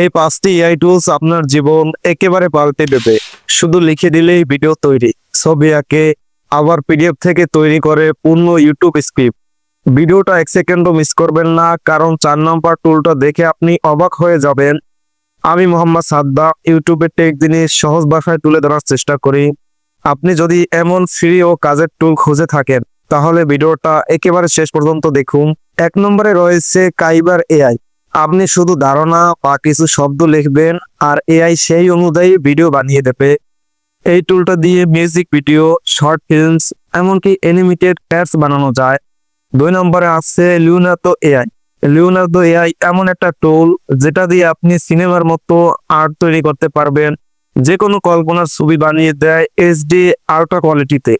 এই পাঁচটি AI tools আপনার জীবন একেবারে পাল্টে দেবে। শুধু লিখে দিলেই ভিডিও তৈরি। ছবি আঁকে, আবার পিডিএফ থেকে তৈরি করে পূর্ণ ইউটিউব স্ক্রিপ্ট ভিডিওটা এক সেকেন্ডও মিস করবেন না, কারণ চার নম্বর টুলটা দেখে আপনি অবাক হয়ে যাবেন। আমি মোহাম্মদ সাদ্দা ইউটিউবে টেক জিনিস সহজ ভাষায় তুলে ধরার চেষ্টা করি। আপনি যদি এমন ফ্রি ও কাজের টুল খুঁজে থাকেন, তাহলে ভিডিওটা একেবারে শেষ পর্যন্ত দেখুন। এক নম্বরে রয়েছে কাইবার এআই আপনি শুধু ধারণা বা কিছু শব্দ লিখবেন আর এআই সেই অনুযায়ী ভিডিও বানিয়ে দেবে। এই টুলটা দিয়ে মিউজিক ভিডিও শর্ট ফিল্মস এমনকি অ্যানিমেটেড অ্যাডস বানানো যায়। দুই নম্বরে আছে লিওনার্দো এআই লিওনার্দো এআই এমন একটা টুল যেটা দিয়ে আপনি সিনেমার মতো আর্ট তৈরি করতে পারবেন। যে কোনো কল্পনার ছবি বানিয়ে দেয় এইচডি আল্ট্রা কোয়ালিটিতে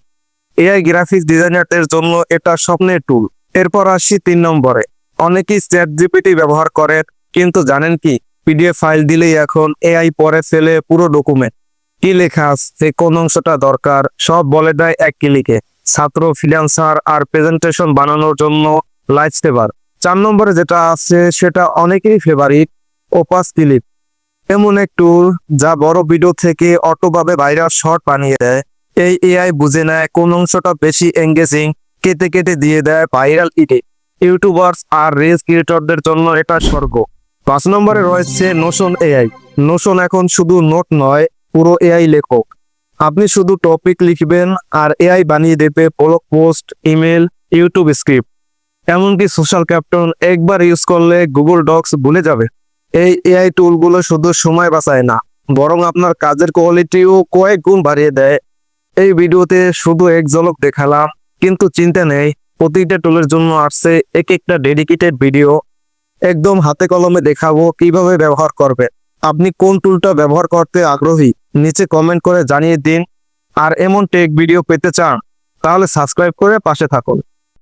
এআই গ্রাফিক্স ডিজাইনারদের জন্য এটা স্বপ্নের টুল এরপর আসি তিন নম্বরে। অনেকেই চ্যাট জিপিটি ব্যবহার করে, কিন্তু জানেন কি? পিডিএফ ফাইল দিলেই এখন এআই পরে ফেলে পুরো ডকুমেন্ট। কি লেখা আছে? কোন অংশটা দরকার? সব বলে দেয় এক ক্লিকে। ছাত্র, ফ্রিল্যান্সার আর প্রেজেন্টেশন বানানোর জন্য লাইফ সেভার। চার নম্বরে যেটা আছে, সেটা অনেকেরই ফেভারিট ওপাস ক্লিপ এমন এক টুল যা বড় ভিডিও থেকে অটোভাবে ভাইরাল শর্ট বানিয়ে দেয়। এই এআই বুঝে নেয় কোন অংশটা বেশি এঙ্গেজিং কেটে কেটে দিয়ে দেয় ভাইরাল ইটে। ইউটিউবার্স আর রিলস ক্রিয়েটরদের জন্য এটা স্বর্গ। পাঁচ নম্বরে রয়েছে নোশন এআই নোশন এখন শুধু নোট নয়, পুরো এআই লেখক। আপনি শুধু টপিক লিখবেন আর এআই বানিয়ে দেবে blog post email YouTube script এমনকি সোশ্যাল ক্যাপ্টন একবার ইউজ করলে গুগল ডক্স ভুলে যাবে। এই এআই টুলগুলো শুধু সময় বাঁচায় না, বরং আপনার কাজের কোয়ালিটিও কয়েক গুণ বাড়িয়ে দেয়। এই ভিডিওতে শুধু এক ঝলক দেখালাম, কিন্তু চিন্তা নেই প্রতিটা টুলের জন্য আসছে এক একটা ডেডিকেটেড ভিডিও একদম হাতে কলমে দেখাবো কীভাবে ব্যবহার করবে। আপনি কোন টুলটা ব্যবহার করতে আগ্রহী, নিচে কমেন্ট করে জানিয়ে দিন। আর এমন টেক ভিডিও পেতে চান, তাহলে সাবস্ক্রাইব করে পাশে থাকুন।